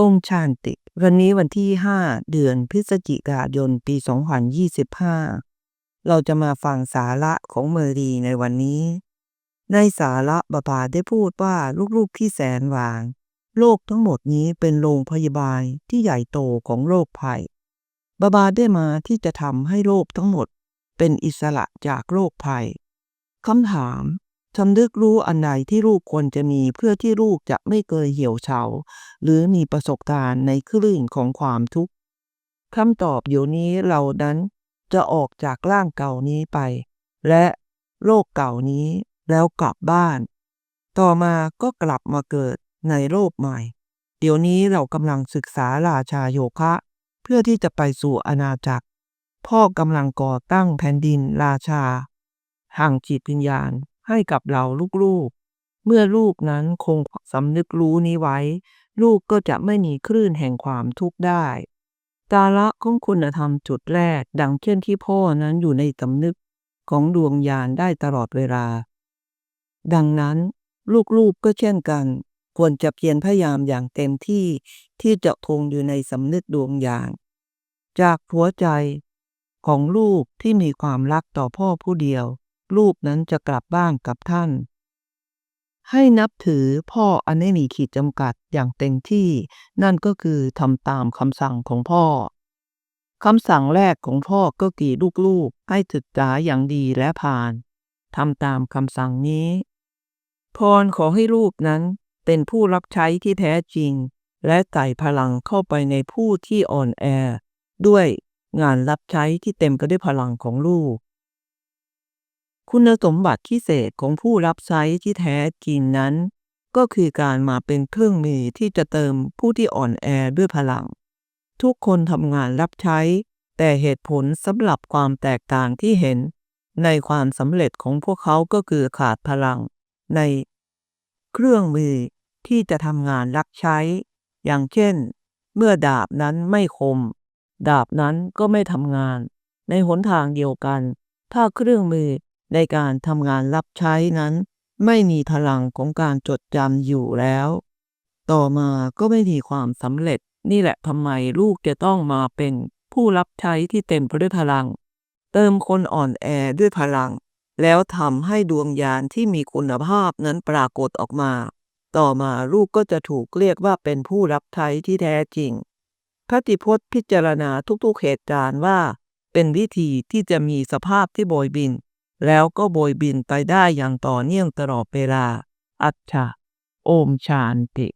องค์ชาญติ วันนี้วันที่ 5 เดือนพฤศจิกายน ปี 2025 เราจะมาฟังสาระของเมอรีในวันนี้ ในสาระบาบาได้พูดว่าลูกๆที่แสนหวานโลกทั้งหมดนี้เป็นโรงพยาบาลที่ใหญ่โตของโรคภัยบาบาได้มาที่จะทำให้โลกทั้งหมดเป็นอิสระจากโรคภัยคำถาม ทำนึกรู้อันใดที่ลูกควรจะมีเพื่อที่ลูกจะไม่เกยเหี่ยวเฉาหรือมีประสบการณ์ในคลื่นของความทุกข์คำตอบอยู่นี้เรานั้นจะออกจากร่างเก่านี้ไป และโรคเก่านี้แล้วกลับบ้าน ต่อมาก็กลับมาเกิดในโลกใหม่ เดี๋ยวนี้เรากำลังศึกษาราชาโยคะ เพื่อที่จะไปสู่อาณาจักร พ่อกำลังก่อตั้งแผ่นดินราชาห่างจิตวิญญาณ ให้กับเราลูกๆ เมื่อลูกนั้นคงสำนึกรู้นี้ไว้ ลูกก็จะไม่มีคลื่นแห่งความทุกข์ได้ตาละของคุณธรรมจุดแรก ดังเช่นที่พ่อนั้นอยู่ในสำนึกของดวงญาณได้ตลอดเวลา ดังนั้น ลูกๆก็เช่นกัน ควรจะเพียรพยายามอย่างเต็มที่ที่จะคงอยู่ในสำนึกดวงญาณจากหัวใจของลูกที่มีความรักต่อพ่อผู้เดียว ลูกนั้นจะกลับบ้านกับท่าน ให้นับถือพ่ออันไม่มีขีดจำกัดอย่างเต็มที่ นั่นก็คือทำตามคำสั่งของพ่อคำสั่งแรกของพ่อก็กี่ลูกๆให้ศึกษาอย่างดีและผ่านทำตามคำสั่งนี้ พรขอให้ลูกนั้นเป็นผู้รับใช้ที่แท้จริง และใส่พลังเข้าไปในผู้ที่อ่อนแอ ด้วยงานรับใช้ที่เต็มไปด้วยพลังของลูก คุณสมบัติพิเศษของผู้รับใช้ที่แท้จริงนั้น ก็คือการมาเป็นเครื่องมือที่จะเติมผู้ที่อ่อนแอด้วยพลัง ทุกคนทำงานรับใช้ แต่เหตุผลสำหรับความแตกต่างที่เห็น ในความสำเร็จของพวกเขาก็คือขาดพลัง ในเครื่องมือที่จะทำงานรับใช้ อย่างเช่น เมื่อดาบนั้นไม่คม ดาบนั้นก็ไม่ทำงาน ในหนทางเดียวกัน ถ้าเครื่องมือ ในการทำงานรับใช้นั้น ไม่มีพลังของการจดจำอยู่แล้ว ต่อมาก็ไม่มีความสำเร็จ นี่แหละทำไมลูกจะต้องมาเป็นผู้รับใช้ที่เต็มไปด้วยพลัง เติมคนอ่อนแอด้วยพลัง แล้วทำให้ดวงญาณที่มีคุณภาพนั้นปรากฏออกมา ต่อมาลูกก็จะถูกเรียกว่าเป็นผู้รับใช้ที่แท้จริงพระติพจน์พิจารณาทุกๆเหตุการณ์ว่า เป็นวิธีที่จะมีสภาพที่โบยบิน แล้วก็โบยบินไปได้อย่างต่อเนื่องตลอดเวลา อัจฉาโอมชานติ